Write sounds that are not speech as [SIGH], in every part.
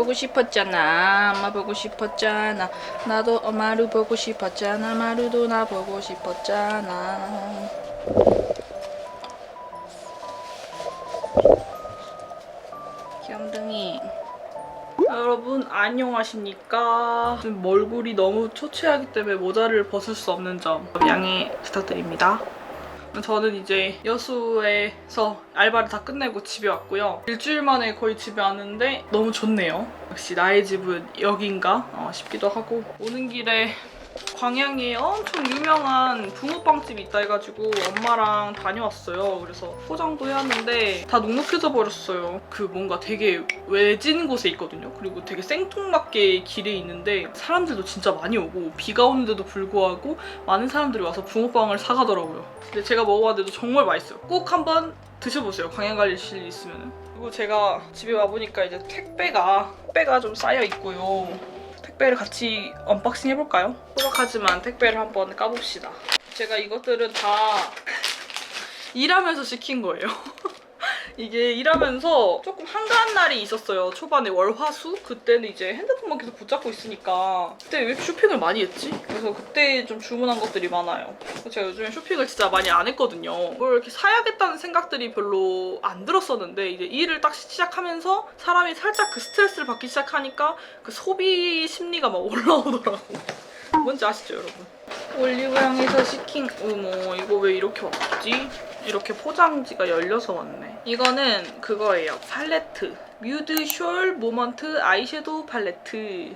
보고 싶었잖아. 엄마 보고 싶었잖아. 나도 엄마를 보고 싶었잖아. 마루도 나 보고 싶었잖아. 귀염둥이. 여러분 안녕하십니까? 지금 얼굴이 너무 초췌하기 때문에 모자를 벗을 수 없는 점 양해 부탁드립니다. 저는 이제 여수에서 알바를 다 끝내고 집에 왔고요. 일주일 만에 거의 집에 왔는데 너무 좋네요. 역시 나의 집은 여긴가 어, 싶기도 하고 오는 길에 광양에 엄청 유명한 붕어빵집이 있다 해가지고 엄마랑 다녀왔어요. 그래서 포장도 해왔는데 다 눅눅해져 버렸어요. 그 뭔가 되게 외진 곳에 있거든요. 그리고 되게 생뚱맞게 길에 있는데 사람들도 진짜 많이 오고 비가 오는데도 불구하고 많은 사람들이 와서 붕어빵을 사가더라고요. 근데 제가 먹어봤는데도 정말 맛있어요. 꼭 한번 드셔보세요. 광양 가실 일 있으면. 그리고 제가 집에 와보니까 이제 택배가 택배가 좀 쌓여 있고요. 택배를 같이 언박싱 해볼까요? 소박하지만 택배를 한번 까봅시다. 제가 이것들은 다 [LAUGHS] 일하면서 시킨 거예요. [LAUGHS] 이게 일하면서 조금 한가한 날이 있었어요. 초반에 월화수 그때는 이제 핸드폰만 계속 붙잡고 있으니까 그때 왜 쇼핑을 많이 했지? 그래서 그때 좀 주문한 것들이 많아요. 제가 요즘에 쇼핑을 진짜 많이 안 했거든요. 뭘 이렇게 사야겠다는 생각들이 별로 안 들었었는데 이제 일을 딱 시작하면서 사람이 살짝 그 스트레스를 받기 시작하니까 그 소비 심리가 막 올라오더라고. 뭔지 아시죠, 여러분? 올리브영에서 시킨 어머 이거 왜 이렇게 왔지? 이렇게 포장지가 열려서 왔네. 이거는 그거예요. 팔레트. 뮤드 숄 모먼트 아이섀도우 팔레트.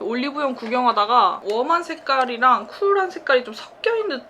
올리브영 구경하다가 웜한 색깔이랑 쿨한 색깔이 좀 섞여 있는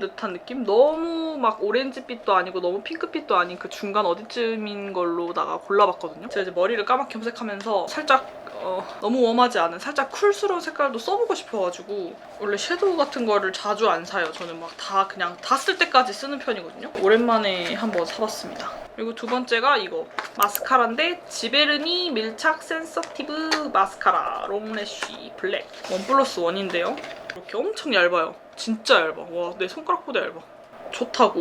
듯한 느낌? 너무 막 오렌지빛도 아니고 너무 핑크빛도 아닌 그 중간 어디쯤인 걸로다가 골라봤거든요. 제가 이제 머리를 까맣게 염색하면서 살짝 어, 너무 웜하지 않은 살짝 쿨스러운 색깔도 써보고 싶어가지고 원래 섀도우 같은 거를 자주 안 사요. 저는 막 다 그냥 다 쓸 때까지 쓰는 편이거든요. 오랜만에 한번 사봤습니다. 그리고 두 번째가 이거 마스카라인데 지베르니 밀착 센서티브 마스카라 롱래쉬 블랙 원 플러스 원인데요. 이렇게 엄청 얇아요. 진짜 얇아. 와 내 손가락보다 얇아. 좋다고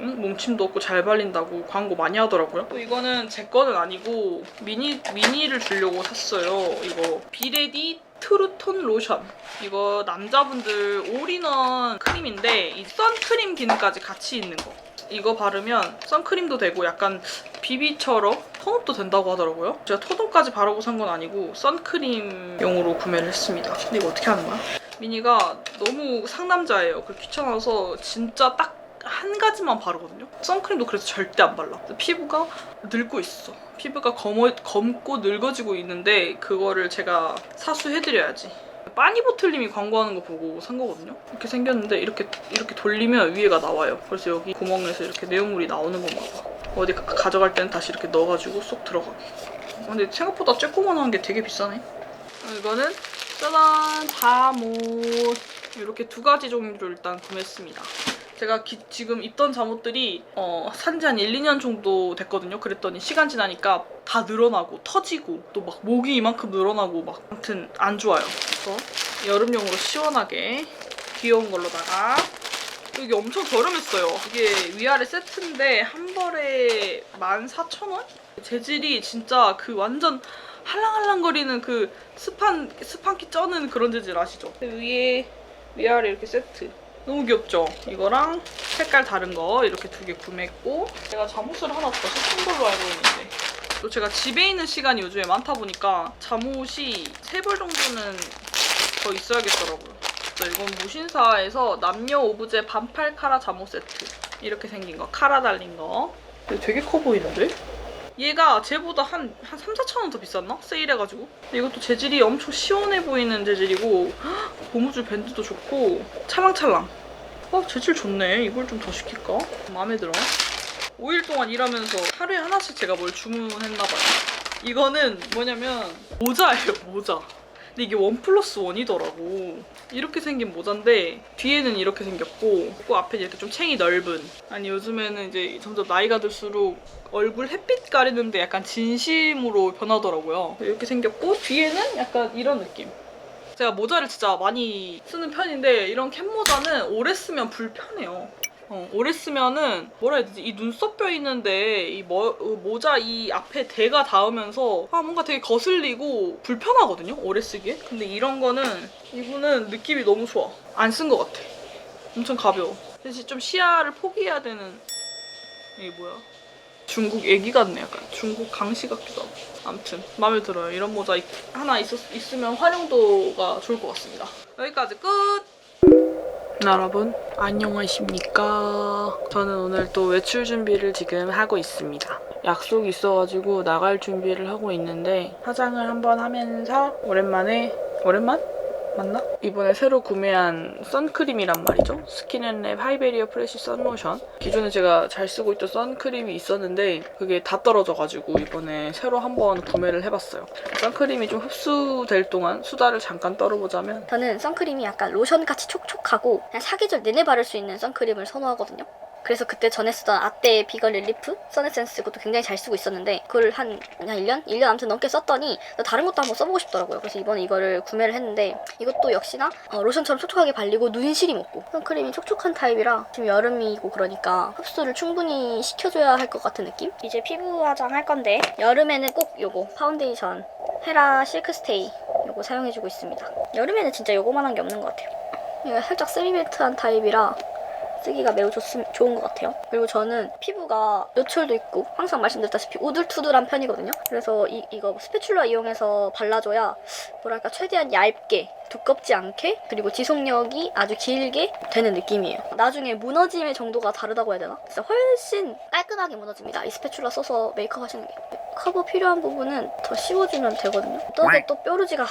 응? 뭉침도 없고 잘 발린다고 광고 많이 하더라고요. 또 이거는 제 거는 아니고 미니 미니를 주려고 샀어요. 이거 비레디 트루톤 로션. 이거 남자분들 올인원 크림인데 이 선크림 기능까지 같이 있는 거. 이거 바르면 선크림도 되고 약간 비비처럼 톤업도 된다고 하더라고요. 제가 톤업까지 바르고 산 건 아니고 선크림용으로 구매를 했습니다. 근데 이거 어떻게 하는 거야? 미니가 너무 상남자예요. 그 귀찮아서 진짜 딱 한 가지만 바르거든요. 선크림도 그래서 절대 안 발라. 피부가 늙고 있어. 피부가 검어, 검고 늙어지고 있는데 그거를 제가 사수해드려야지. 빠니보틀님이 광고하는 거 보고 산 거거든요. 이렇게 생겼는데 이렇게 이렇게 돌리면 위에가 나와요. 그래서 여기 구멍에서 이렇게 내용물이 나오는 건가 봐. 어디 가, 가져갈 때는 다시 이렇게 넣어가지고 쏙 들어가게. 근데 생각보다 쬐꼬만한 게 되게 비싸네. 이거는 짜잔 잠옷 이렇게 두 가지 종류를 일단 구매했습니다. 제가 기- 지금 입던 잠옷들이 어, 산지 한 1, 2년 정도 됐거든요. 그랬더니 시간 지나니까 다 늘어나고 터지고 또 막 목이 이만큼 늘어나고 막 아무튼 안 좋아요. 그래서 여름용으로 시원하게 귀여운 걸로다가 여기 엄청 저렴했어요. 이게 위아래 세트인데 한 벌에 14,000원? 재질이 진짜 그 완전 할랑할랑거리는 그 스판 스판기 쩌는 그런 재질 아시죠? 위에 위아래 이렇게 세트. 너무 귀엽죠? 이거랑 색깔 다른 거 이렇게 두 개 구매했고 제가 잠옷을 하나 더 시킨 걸로 알고 있는데 또 제가 집에 있는 시간이 요즘에 많다 보니까 잠옷이 세 벌 정도는 더 있어야겠더라고요. 그래서 이건 무신사에서 남녀 오브제 반팔 카라 잠옷 세트 이렇게 생긴 거 카라 달린 거 되게 커 보이는데? 얘가 쟤보다 한, 한 3, 4천 원 더 비쌌나? 세일해가지고. 이것도 재질이 엄청 시원해 보이는 재질이고 헉, 고무줄 밴드도 좋고 찰랑찰랑. 어, 재질 좋네. 이걸 좀 더 시킬까? 마음에 들어. 5일 동안 일하면서 하루에 하나씩 제가 뭘 주문했나봐요. 이거는 뭐냐면 모자예요, [LAUGHS] 모자. 근데 이게 원 플러스 원이더라고. 이렇게 생긴 모자인데 뒤에는 이렇게 생겼고 그 앞에 이렇게 좀 챙이 넓은. 아니 요즘에는 이제 점점 나이가 들수록 얼굴 햇빛 가리는데 약간 진심으로 변하더라고요. 이렇게 생겼고 뒤에는 약간 이런 느낌. 제가 모자를 진짜 많이 쓰는 편인데 이런 캡 모자는 오래 쓰면 불편해요. 어, 오래 쓰면은 뭐라 해야 되지? 이 눈썹 뼈 있는데 이 머, 어, 모자 이 앞에 대가 닿으면서 아 뭔가 되게 거슬리고 불편하거든요. 오래 쓰기에. 근데 이런 거는 이분은 느낌이 너무 좋아. 안 쓴 것 같아. 엄청 가벼워. 대신 좀 시야를 포기해야 되는 이게 뭐야? 중국 애기 같네 약간. 중국 강시 같기도 하고. 아무튼 마음에 들어요. 이런 모자 있- 하나 있었, 있으면 활용도가 좋을 것 같습니다. 여기까지 끝! 여러분. 안녕하십니까? 저는 오늘 또 외출 준비를 지금 하고 있습니다. 약속이 있어가지고 나갈 준비를 하고 있는데 화장을 한번 하면서 오랜만에 오랜만? 맞나? 이번에 새로 구매한 선크림이란 말이죠. 스킨앤랩 하이베리어 프레쉬 선로션. 기존에 제가 잘 쓰고 있던 선크림이 있었는데 그게 다 떨어져가지고 이번에 새로 한번 구매를 해봤어요. 선크림이 좀 흡수될 동안 수다를 잠깐 떨어보자면 저는 선크림이 약간 로션같이 촉촉하고 그냥 사계절 내내 바를 수 있는 선크림을 선호하거든요. 그래서 그때 전에 쓰던 아떼 비건 릴리프 선에센스 그것도 굉장히 잘 쓰고 있었는데 그걸 한, 한 1년? 1년 아무튼 넘게 썼더니 다른 것도 한번 써보고 싶더라고요. 그래서 이번에 이거를 구매를 했는데 이것도 역시나 어, 로션처럼 촉촉하게 발리고 눈시림 없고 선크림이 촉촉한 타입이라 지금 여름이고 그러니까 흡수를 충분히 시켜줘야 할 것 같은 느낌? 이제 피부 화장 할 건데 여름에는 꼭 요거 파운데이션 헤라 실크스테이 요거 사용해주고 있습니다. 여름에는 진짜 요거만 한 게 없는 것 같아요. 이거 살짝 세미매트한 타입이라 쓰기가 매우 좋, 좋은 것 같아요. 그리고 저는 피부가 요철도 있고 항상 말씀드렸다시피 우둘투둘한 편이거든요. 그래서 이, 이거 스패츌라 이용해서 발라줘야 뭐랄까 최대한 얇게 두껍지 않게 그리고 지속력이 아주 길게 되는 느낌이에요. 나중에 무너짐의 정도가 다르다고 해야 되나? 진짜 훨씬 깔끔하게 무너집니다. 이 스패츌라 써서 메이크업 하시는 게. 커버 필요한 부분은 더 씌워주면 되거든요. 어떻게 또 뾰루지가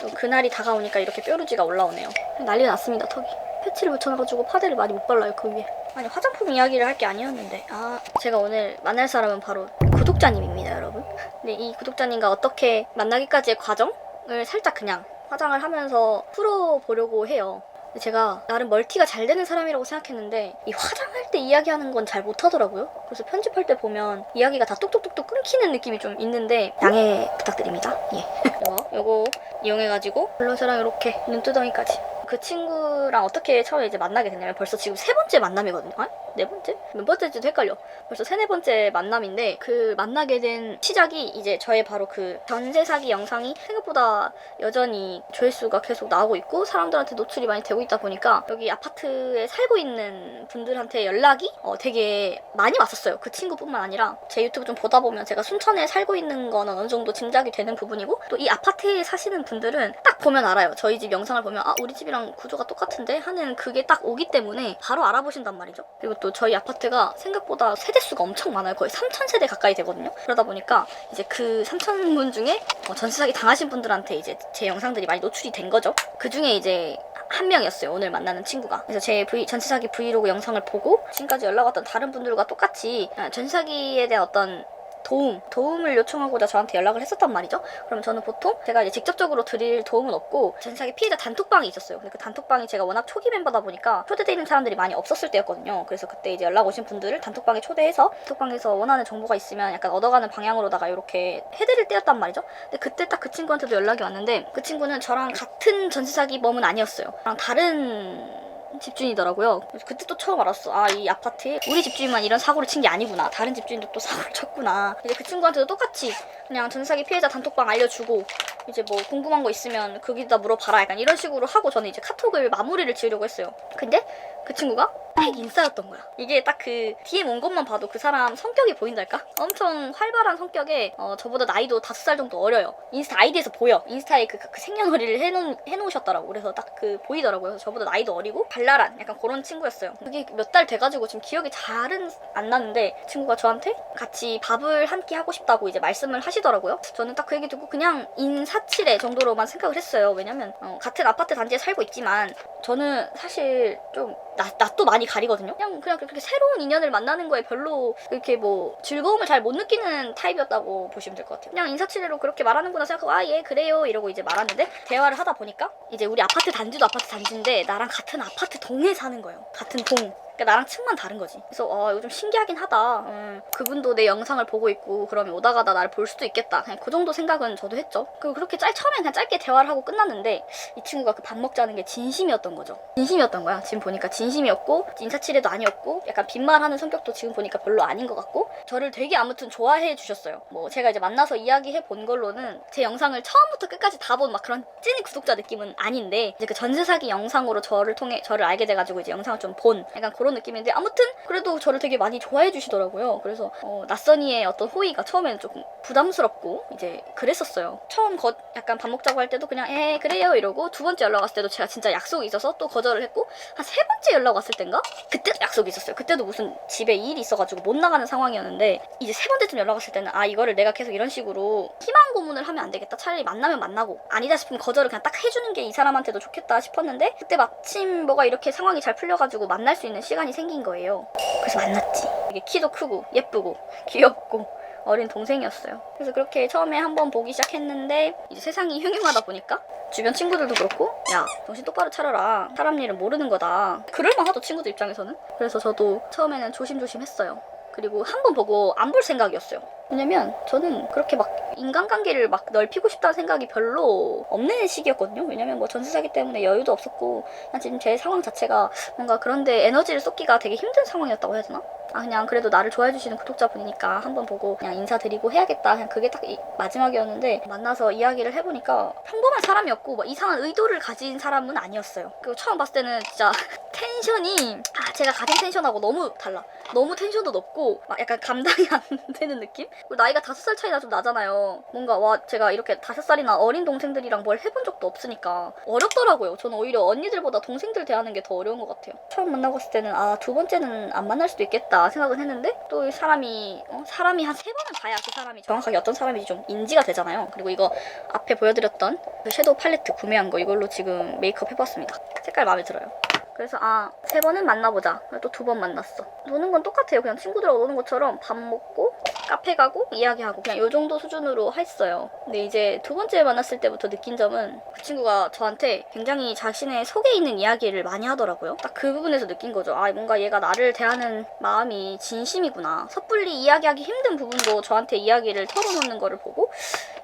또 그날이 다가오니까 이렇게 뾰루지가 올라오네요. 난리가 났습니다, 턱이. 패치를 붙여놔가지고 파데를 많이 못 발라요, 그 위에. 아니, 화장품 이야기를 할 게 아니었는데. 아, 제가 오늘 만날 사람은 바로 구독자님입니다, 여러분. 근데 이 구독자님과 어떻게 만나기까지의 과정을 살짝 그냥 화장을 하면서 풀어보려고 해요. 근데 제가 나름 멀티가 잘 되는 사람이라고 생각했는데 이 화장할 때 이야기하는 건 잘 못하더라고요. 그래서 편집할 때 보면 이야기가 다 뚝뚝뚝뚝 끊기는 느낌이 좀 있는데 양해 부탁드립니다. 예. 이거 [LAUGHS] 요거 이용해가지고 블러셔랑 이렇게 눈두덩이까지. 그 친구랑 어떻게 처음에 이제 만나게 됐냐면 벌써 지금 세 번째 만남이거든요. 아? 네 번째? 몇 번째인지도 헷갈려. 벌써 세네 번째 만남인데 그 만나게 된 시작이 이제 저의 바로 그 전세 사기 영상이 생각보다 여전히 조회수가 계속 나오고 있고 사람들한테 노출이 많이 되고 있다 보니까 여기 아파트에 살고 있는 분들한테 연락이 어, 되게 많이 왔었어요. 그 친구뿐만 아니라 제 유튜브 좀 보다 보면 제가 순천에 살고 있는 거는 어느 정도 짐작이 되는 부분이고 또 이 아파트에 사시는 분들은 딱 보면 알아요. 저희 집 영상을 보면 아 우리 집이랑 구조가 똑같은데 하는 그게 딱 오기 때문에 바로 알아보신단 말이죠. 그리고 또 저희 아파트가 생각보다 세대수가 엄청 많아요. 거의 3,000세대 가까이 되거든요. 그러다 보니까 이제 그 3,000분 중에 어, 전세 사기 당하신 분들한테 이제 제 영상들이 많이 노출이 된 거죠. 그 중에 이제 한 명이었어요. 오늘 만나는 친구가. 그래서 제 V, 전세 사기 브이로그 영상을 보고 지금까지 연락 왔던 다른 분들과 똑같이 아, 전세 사기에 대한 어떤 도움, 도움을 요청하고자 저한테 연락을 했었단 말이죠. 그럼 저는 보통 제가 이제 직접적으로 드릴 도움은 없고 전사기 피해자 단톡방이 있었어요. 근데 그 단톡방이 제가 워낙 초기 멤버다 보니까 초대돼 있는 사람들이 많이 없었을 때였거든요. 그래서 그때 이제 연락 오신 분들을 단톡방에 초대해서 단톡방에서 원하는 정보가 있으면 약간 얻어가는 방향으로다가 이렇게 해드릴 때였단 말이죠. 근데 그때 딱 그 친구한테도 연락이 왔는데 그 친구는 저랑 같은 전세 사기범은 아니었어요. 저랑 다른 집주인이더라고요. 그래서 그때 또 처음 알았어. 아, 이 아파트에 우리 집주인만 이런 사고를 친 게 아니구나. 다른 집주인도 또 사고를 쳤구나. 이제 그 친구한테도 똑같이 그냥 전사기 피해자 단톡방 알려주고 이제 뭐 궁금한 거 있으면 거기다 물어봐라. 약간 이런 식으로 하고 저는 이제 카톡을 마무리를 지으려고 했어요. 근데 그 친구가 팩 인싸였던 거야. 이게 딱 그 DM 온 것만 봐도 그 사람 성격이 보인달까? 엄청 활발한 성격에 어, 저보다 나이도 다섯 살 정도 어려요. 인스타 아이디에서 보여. 인스타에 그, 그 생년월일을 해놓, 해놓으셨더라고. 그래서 딱 그 보이더라고요. 저보다 나이도 어리고 발랄한 약간 그런 친구였어요. 그게 몇 달 돼가지고 지금 기억이 잘은 안 나는데 그 친구가 저한테 같이 밥을 한 끼 하고 싶다고 이제 말씀을 하시더라고요. 저는 딱 그 얘기 듣고 그냥 인사 치레 정도로만 생각을 했어요. 왜냐면 어, 같은 아파트 단지에 살고 있지만 저는 사실 좀 낯, 낯도 많이 가리거든요. 그냥 그냥 그렇게 새로운 인연을 만나는 거에 별로 이렇게 뭐 즐거움을 잘 못 느끼는 타입이었다고 보시면 될 것 같아요. 그냥 인사치레로 그렇게 말하는구나 생각하고 아 예 그래요 이러고 이제 말았는데 대화를 하다 보니까 이제 우리 아파트 단지도 아파트 단지인데 나랑 같은 아파트 동에 사는 거예요. 같은 동. 그러니까 나랑 층만 다른 거지. 그래서 어 이거 좀 신기하긴 하다. 음, 그분도 내 영상을 보고 있고 그러면 오다 가다 나를 볼 수도 있겠다. 그냥 그 정도 생각은 저도 했죠. 그리고 그렇게 짤 처음엔 그냥 짧게 대화를 하고 끝났는데 이 친구가 그 밥 먹자는 게 진심이었던 거죠. 진심이었던 거야. 지금 보니까 진 심이었고 인사치레도 아니었고 약간 빈말하는 성격도 지금 보니까 별로 아닌 것 같고 저를 되게 아무튼 좋아해 주셨어요. 뭐 제가 이제 만나서 이야기해 본 걸로는 제 영상을 처음부터 끝까지 다 본 막 그런 찐 구독자 느낌은 아닌데 이제 그 전세 사기 영상으로 저를 통해 저를 알게 돼가지고 이제 영상을 좀 본 약간 그런 느낌인데 아무튼 그래도 저를 되게 많이 좋아해 주시더라고요. 그래서 어, 낯선이의 어떤 호의가 처음에는 조금 부담스럽고 이제 그랬었어요. 처음 거 약간 밥 먹자고 할 때도 그냥 에 그래요 이러고 두 번째 연락 왔을 때도 제가 진짜 약속이 있어서 또 거절을 했고 한 세 번째 연락 왔을 땐가 그때 약속이 있었어요. 그때도 무슨 집에 일이 있어가지고 못 나가는 상황이었는데 이제 세 번째쯤 연락 왔을 때는 아 이거를 내가 계속 이런 식으로 희망 고문을 하면 안 되겠다. 차라리 만나면 만나고 아니다 싶으면 거절을 그냥 딱 해주는 게 이 사람한테도 좋겠다 싶었는데 그때 마침 뭐가 이렇게 상황이 잘 풀려가지고 만날 수 있는 시간이 생긴 거예요. 그래서 만났지. 이게 키도 크고 예쁘고 귀엽고 어린 동생이었어요. 그래서 그렇게 처음에 한번 보기 시작했는데 이제 세상이 흉흉하다 보니까 주변 친구들도 그렇고 야 정신 똑바로 차려라. 사람 일은 모르는 거다. 그럴만 하죠 친구들 입장에서는. 그래서 저도 처음에는 조심조심 했어요. 그리고 한 번 보고 안 볼 생각이었어요. 왜냐면 저는 그렇게 막 인간관계를 막 넓히고 싶다는 생각이 별로 없는 시기였거든요. 왜냐면 뭐 전세 사기 때문에 여유도 없었고 그냥 지금 제 상황 자체가 뭔가 그런데 에너지를 쏟기가 되게 힘든 상황이었다고 해야 되나? 아 그냥 그래도 나를 좋아해 주시는 구독자분이니까 한번 보고 그냥 인사드리고 해야겠다. 그냥 그게 딱 이- 마지막이었는데 만나서 이야기를 해보니까 평범한 사람이었고 뭐 이상한 의도를 가진 사람은 아니었어요. 그리고 처음 봤을 때는 진짜 [LAUGHS] 텐션이 아 제가 가진 텐션하고 너무 달라. 너무 텐션도 높고 막 약간 감당이 안 [LAUGHS] 되는 느낌? 그리고 나이가 다섯 살 차이나 좀 나잖아요. 뭔가 와 제가 이렇게 다섯 살이나 어린 동생들이랑 뭘 해본 적도 없으니까 어렵더라고요. 저는 오히려 언니들보다 동생들 대하는 게 더 어려운 것 같아요. 처음 만나고 봤을 때는 아 두 번째는 안 만날 수도 있겠다 생각은 했는데 또 이 사람이 어? 사람이 한 세 번은 봐야 그 사람이 정확하게 어떤 사람인지 좀 인지가 되잖아요. 그리고 이거 앞에 보여드렸던 그 섀도우 팔레트 구매한 거 이걸로 지금 메이크업 해봤습니다. 색깔 마음에 들어요. 그래서 아 세 번은 만나보자. 또 두 번 만났어. 노는 건 똑같아요. 그냥 친구들하고 노는 것처럼 밥 먹고 카페 가고 이야기하고 그냥 요 정도 수준으로 했어요 근데 이제 두 번째 만났을 때부터 느낀 점은 그 친구가 저한테 굉장히 자신의 속에 있는 이야기를 많이 하더라고요 딱 그 부분에서 느낀 거죠 아 뭔가 얘가 나를 대하는 마음이 진심이구나 섣불리 이야기하기 힘든 부분도 저한테 이야기를 털어놓는 거를 보고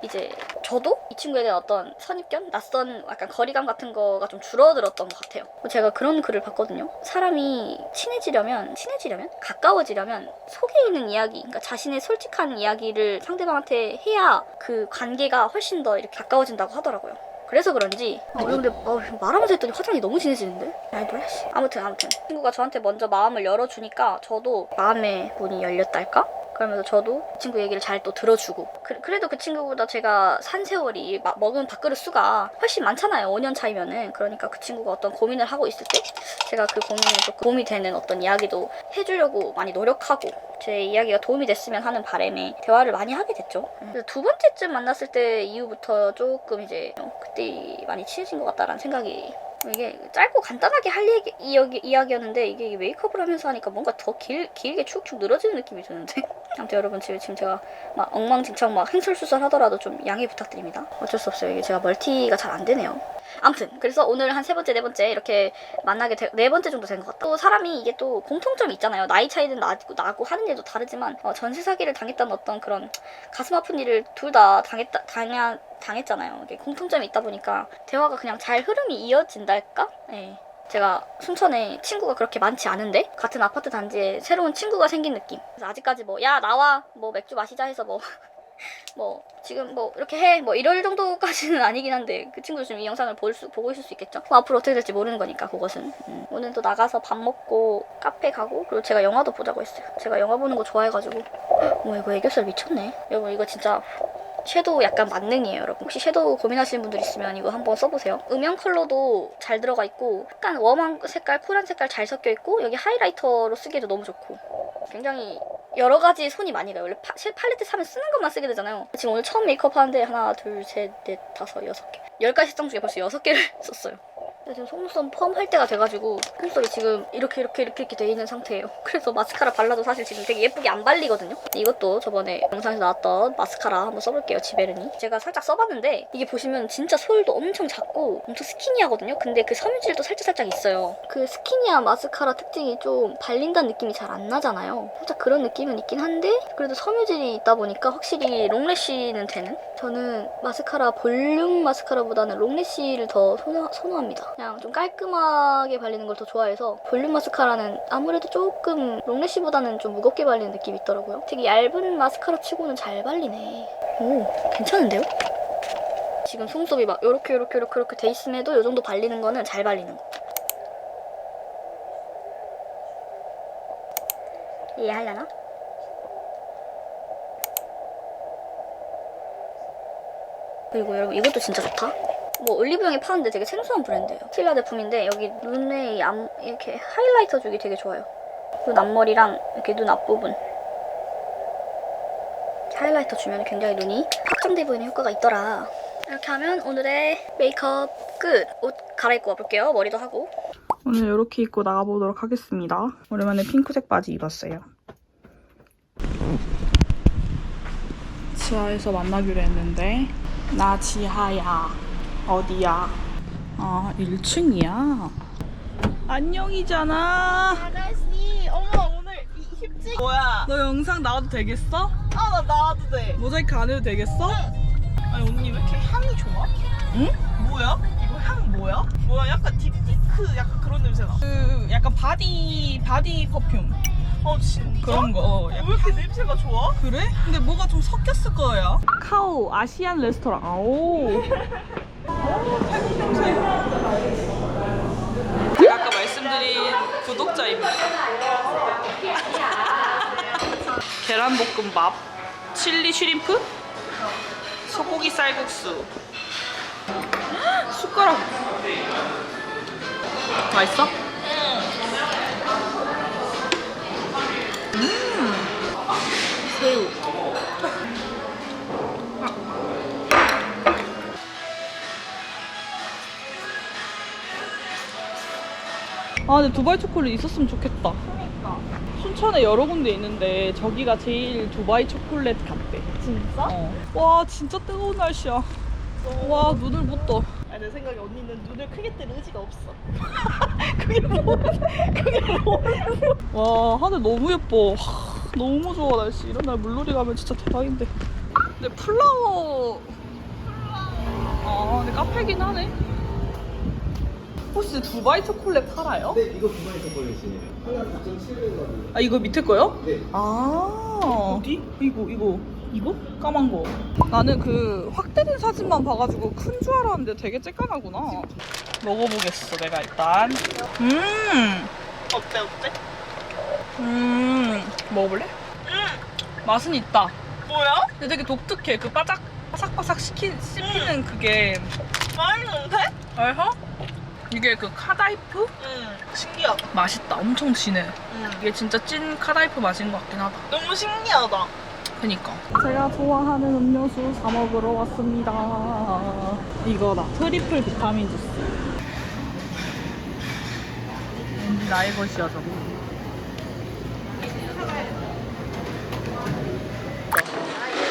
이제 저도 이 친구에 대한 어떤 선입견, 낯선 약간 거리감 같은 거가 좀 줄어들었던 것 같아요. 제가 그런 글을 봤거든요. 사람이 친해지려면, 친해지려면, 가까워지려면 속에 있는 이야기, 그러니까 자신의 솔 직한 이야기를 상대방한테 해야 그 관계가 훨씬 더 이렇게 가까워진다고 하더라고요. 그래서 그런지 아, 근데 어, 말하면서 했더니 화장이 너무 진해지는데? 씨. 아무튼 아무튼 친구가 저한테 먼저 마음을 열어주니까 저도 마음의 문이 열렸달까? 그러면서 저도 그 친구 얘기를 잘 또 들어주고. 그, 래도 그 친구보다 제가 산 세월이 마- 먹은 밥그릇 수가 훨씬 많잖아요. 5년 차이면은. 그러니까 그 친구가 어떤 고민을 하고 있을 때 제가 그 고민에 조금 도움이 되는 어떤 이야기도 해주려고 많이 노력하고 제 이야기가 도움이 됐으면 하는 바람에 대화를 많이 하게 됐죠. 그래서 두 번째쯤 만났을 때 이후부터 조금 이제 어, 그때 많이 친해진 것 같다라는 생각이 이게 짧고 간단하게 할 얘기, 이야기, 이야기였는데 이게 메이크업을 하면서 하니까 뭔가 더 길, 길게 축축 늘어지는 느낌이 드는데? [LAUGHS] 아무튼 여러분 지금, 지금 제가 막 엉망진창 막 행설수설 하더라도 좀 양해 부탁드립니다. 어쩔 수 없어요. 이게 제가 멀티가 잘 안 되네요 아무튼 그래서 오늘 한 세 번째 네 번째 이렇게 만나게 되, 네 번째 정도 된 것 같다 또 사람이 이게 또 공통점이 있잖아요 나이 차이는 나고, 나고 하는 일도 다르지만 어, 전세 사기를 당했다는 어떤 그런 가슴 아픈 일을 둘 다 당했다 당야 당했잖아요. 이게 공통점이 있다 보니까 대화가 그냥 잘 흐름이 이어진달까? 네. 제가 순천에 친구가 그렇게 많지 않은데 같은 아파트 단지에 새로운 친구가 생긴 느낌. 그래서 아직까지 뭐 야 나와 뭐 맥주 마시자 해서 뭐. 뭐 지금 뭐 이렇게 해 뭐 이럴 정도까지는 [LAUGHS] 아니긴 한데 그 친구도 지금 이 영상을 볼 수, 보고 있을 수 있겠죠 뭐 앞으로 어떻게 될지 모르는 거니까 그것은 음. 오늘 또 나가서 밥 먹고 카페 가고 그리고 제가 영화도 보자고 했어요 제가 영화 보는 거 좋아해가지고 [GASPS] 어머 이거 애교살 미쳤네 여러분 이거 진짜 섀도우 약간 만능이에요, 여러분. 혹시 섀도우 고민하시는 분들 있으면 이거 한번 써보세요. 음영 컬러도 잘 들어가 있고, 약간 웜한 색깔, 쿨한 색깔 잘 섞여 있고, 여기 하이라이터로 쓰기에도 너무 좋고, 굉장히 여러 가지 손이 많이 가요. 원래 파, 실 팔레트 사면 쓰는 것만 쓰게 되잖아요. 지금 오늘 처음 메이크업 하는데 하나, 둘, 셋, 넷, 다섯, 여섯 개. 열 가지 색상 중에 벌써 여섯 개를 [LAUGHS] 썼어요. 지금 속눈썹 펌할 때가 돼가지고 속눈썹이 지금 이렇게 이렇게 이렇게 이렇게 돼 있는 상태예요. [LAUGHS] 그래서 마스카라 발라도 사실 지금 되게 예쁘게 안 발리거든요. 이것도 저번에 영상에서 나왔던 마스카라 한번 써볼게요. 지베르니. 제가 살짝 써봤는데 이게 보시면 진짜 솔도 엄청 작고 엄청 스키니하거든요. 근데 그 섬유질도 살짝 살짝 있어요. 그 스키니한 마스카라 특징이 좀 발린다는 느낌이 잘 안 나잖아요. 살짝 그런 느낌은 있긴 한데 그래도 섬유질이 있다 보니까 확실히 롱래쉬는 되는. 저는 마스카라 볼륨 마스카라보다는 롱래쉬를 더 선호, 선호합니다. 그냥 좀 깔끔하게 발리는 걸 더 좋아해서 볼륨 마스카라는 아무래도 조금 롱래쉬보다는 좀 무겁게 발리는 느낌이 있더라고요. 되게 얇은 마스카라 치고는 잘 발리네. 오, 괜찮은데요? 지금 속눈썹이 막 요렇게 요렇게 요렇게 요렇게 돼 있음에도 요 정도 발리는 거는 잘 발리는 거. 이해하려나? 그리고 여러분 이것도 진짜 좋다. 뭐 올리브영에 파는데 되게 생소한 브랜드예요. 스틸라 제품인데 여기 눈에 이 앞, 이렇게 하이라이터 주기 되게 좋아요. 눈 앞머리랑 이렇게 눈 앞부분 하이라이터 주면 굉장히 눈이 확장돼 보이는 효과가 있더라. 이렇게 하면 오늘의 메이크업 끝. 옷 갈아입고 와볼게요. 머리도 하고. 오늘 이렇게 입고 나가보도록 하겠습니다. 오랜만에 핑크색 바지 입었어요. 지하에서 만나기로 했는데 나 지하야. 어디야? 아 1층이야. 안녕이잖아. 아가씨, 어머 오늘 이 힙지 뭐야? 너 영상 나와도 되겠어? 아 나 나와도 돼. 모자이크 안 해도 되겠어? 아니 언니 왜 이렇게 향이 좋아? 응? 뭐야? 이거 향 뭐야? 뭐야? 약간 딥티크 약간 그런 냄새나. 그 약간 바디 바디 퍼퓸 어 진짜? 그런 거. 어, 왜 약간 이렇게 냄새가 좋아? 그래? 근데 뭐가 좀 섞였을 거야. 카오 아시안 레스토랑. 오. [LAUGHS] 제가 아까 말씀드린 구독자입니다. 계란볶음밥, 칠리 슈림프, 소고기 쌀국수. 숟가락. 맛있어? 아, 근데 두바이 초콜릿 있었으면 좋겠다. 순천에 여러 군데 있는데 저기가 제일 두바이 초콜릿 같대. 진짜? 어. 와, 진짜 뜨거운 날씨야. 와, 눈을 못 떠. 아니 내 생각에 언니는 눈을 크게 뜰 의지가 없어. [LAUGHS] 와, 하늘 너무 예뻐. 하, 너무 좋아, 날씨. 이런 날 물놀이 가면 진짜 대박인데. 근데 플라워. 아, 근데 카페긴 하네. 혹시 두바이 초콜릿 팔아요? 네, 이거 두바이 초콜릿이에요. 하나 9,700원. 아, 이거 밑에 거요? 네. 아. 어디? 이거, 이거. 이거? 까만 거. 나는 그 확대된 사진만 봐가지고 큰 줄 알았는데 되게 쬐깐하구나. 먹어보겠어, 내가 일단. 음. 어때 어때? 음. 먹어볼래? 음 맛은 있다. 뭐야? 근데 되게 독특해. 그 바삭 바삭바삭 씹히, 씹히는 그게 맛있는데? 알아? 이게 그 카다이프 응 신기하다. 맛있다. 엄청 진해. 응 이게 진짜 찐 카다이프 맛인 것 같긴 하다. 너무 신기하다. 그니까. 제가 좋아하는 음료수 사 먹으러 왔습니다. 이거다. 트리플 비타민 주스. 왠지 나의 것이야 저거.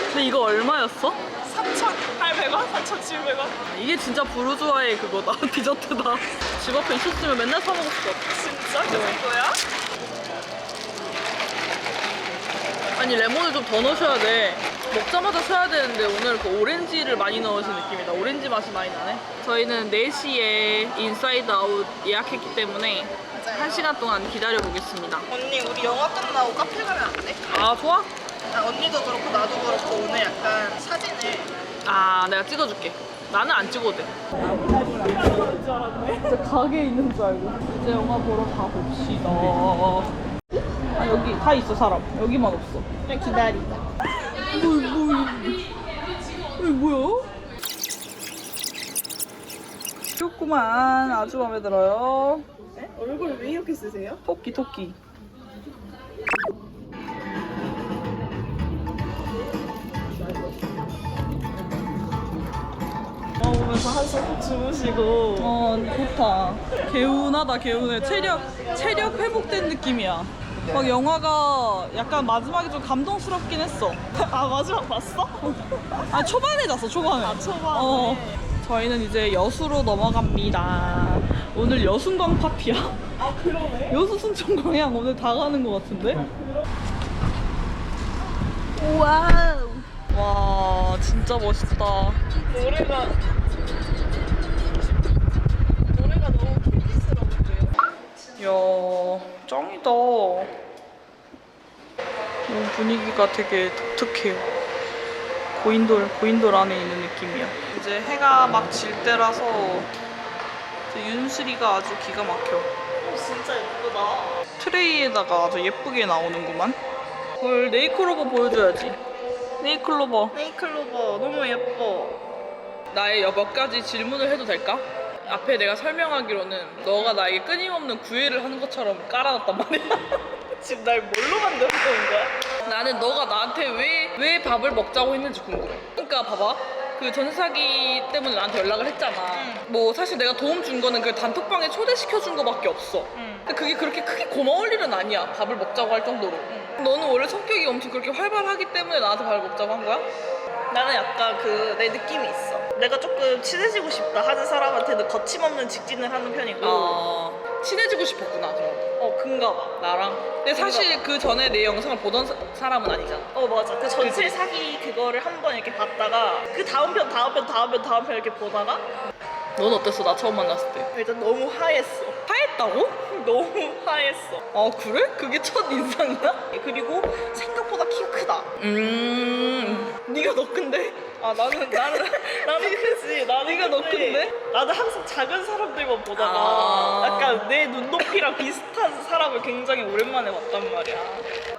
근데 이거 얼마였어? 3,800원? 3,700원? 이게 진짜 부르주아의 그거다. [LAUGHS] 디저트다. 집 앞에 있었으면 맨날 사 같아. 진짜? 그 정도야? 아니 레몬을 좀 더 넣으셔야 돼. 먹자마자 써야 되는데 오늘 그 오렌지를 많이 넣으신 느낌이다. 오렌지 맛이 많이 나네. 저희는 4시에 인사이드 아웃 예약했기 때문에 1시간 동안 기다려 보겠습니다. 언니 우리 영화 끝나고 카페 가면 안 돼? 아 좋아? 아, 언니도 그렇고 나도 그렇고 오늘 약간 사진을 아 내가 찍어줄게. 나는 안 찍어도 돼. 진짜 가게에 있는 줄 알고. 이제 영화 보러 가봅시다. 아 여기 다 있어 사람. 여기만 없어. 그냥 기다리자. 뭐, 뭐, 이게 뭐야? 귀엽구만. 아주 마음에 들어요. 네? 얼굴 왜 이렇게 쓰세요? 토끼, 토끼. 보면서 한숨 푹 주무시고 어 좋다. 개운하다 개운해. 체력 체력 회복된 느낌이야. 막 영화가 약간 마지막에 좀 감동스럽긴 했어. [LAUGHS] 아 마지막 봤어? 아 초반에 잤어 초반에. 아 초반에 어. 저희는 이제 여수로 넘어갑니다. 오늘 여순광 파티야. 아 그러네 여수 순천 광양 오늘 다 가는 것 같은데? 와우. 와 진짜 멋있다. 노래가 이야 짱이다. 너무 분위기가 되게 독특해요. 고인돌 고인돌 안에 있는 느낌이야. 이제 해가 막 질 때라서 윤슬이가 아주 기가 막혀. 어, 진짜 예쁘다 트레이에다가 아주 예쁘게 나오는구만. 헐 네이클로버 보여줘야지. 네이클로버. 네이클로버 너무 예뻐 나의 몇 가지 질문을 해도 될까? 앞에 내가 설명하기로는 너가 나에게 끊임없는 구애를 하는 것처럼 깔아놨단 말이야. [LAUGHS] 지금 날 뭘로 만들어 놓은 거야? 나는 너가 나한테 왜, 왜 밥을 먹자고 했는지 궁금해. 그러니까 봐봐. 그 전사기 때문에 나한테 연락을 했잖아. 뭐 사실 내가 도움 준 거는 그 단톡방에 초대시켜 준 거밖에 없어. 응. 근데 그게 그렇게 크게 고마울 일은 아니야. 밥을 먹자고 할 정도로. 너는 원래 성격이 엄청 그렇게 활발하기 때문에 나한테 밥을 먹자고 한 거야? 나는 약간 그 내 느낌이 있어 내가 조금 친해지고 싶다 하는 사람한테는 거침없는 직진을 하는 편이고 아 친해지고 싶었구나 그럼. 어 근가 봐 나랑. 근데 사실 그 전에 내 영상을 보던 사, 사람은 아니잖아. 어 맞아 그 전실 사기 그거를 한 번 이렇게 봤다가 그 다음 편 다음 편 다음 편 다음 편 이렇게 보다가 넌 어땠어? 나 처음 만났을 때. 일단 너무 하했어 하했다고? 너무 하했어 아 그래? 그게 첫 인상이야? 그리고 생각보다 키가 크다 음. 네가 너 큰데? 아 나는 나는 나는 [LAUGHS] 크지 나는 네가 너 큰데? 나는 항상 작은 사람들만 보다가 아. 약간 내 눈높이랑 비슷한 사람을 굉장히 오랜만에 봤단 말이야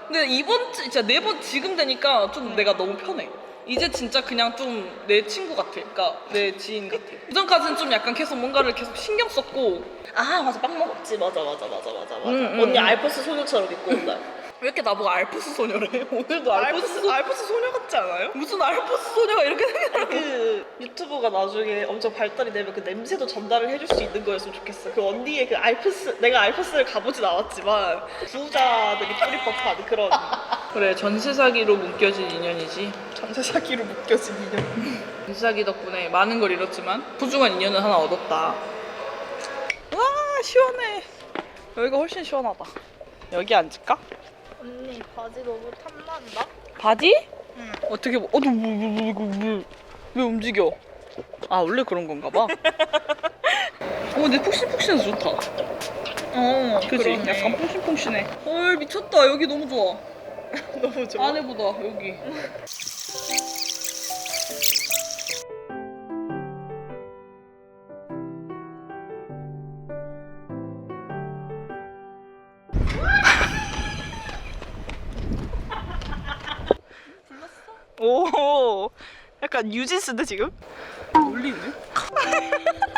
근데 이번 주- 진짜 네 번 지금 되니까 좀 내가 너무 편해. 이제 진짜 그냥 좀 내 친구 같아. 그러니까 내 지인 같아. 그전까지는 좀 약간 계속 뭔가를 계속 신경 썼고 아 맞아 빵 먹었지 맞아 맞아 맞아 맞아 맞아 음, 음, 언니 음. 알프스 소녀처럼 입고 온다 [LAUGHS] 왜 이렇게 나보고 알프스 소녀래? [LAUGHS] 오늘도 알프스, 알프스 소... 알프스 소녀 같지 않아요? 무슨 알프스 소녀가 이렇게 생겼어? 그 유튜브가 나중에 엄청 발달이 되면 그 냄새도 전달을 해줄 수 있는 거였으면 좋겠어. 그 언니의 그 알프스, 내가 알프스를 가보진 않았지만 부자들이 뿌리법한 그런 [LAUGHS] 그래 전세 사기로 묶여진 인연이지. 전세 사기로 묶여진 인연. 전세 사기 덕분에 많은 걸 잃었지만 소중한 인연을 하나 얻었다. 와 시원해. 여기가 훨씬 시원하다. 여기 앉을까? 언니 바지 너무 탐난다. 바지? 응. 어떻게 뭐- 어머 뭐, 뭐, 뭐, 뭐, 뭐, 왜 움직여? 아 원래 그런 건가 봐. [LAUGHS] 어 근데 푹신푹신해서 좋다. 어, 그지? 약간 퐁신퐁신해. 헐 미쳤다. 여기 너무 좋아. [LAUGHS] 너무 좋아. 안에보다 여기. [LAUGHS] 오, 약간 유진스인데 지금? 놀리네. [LAUGHS]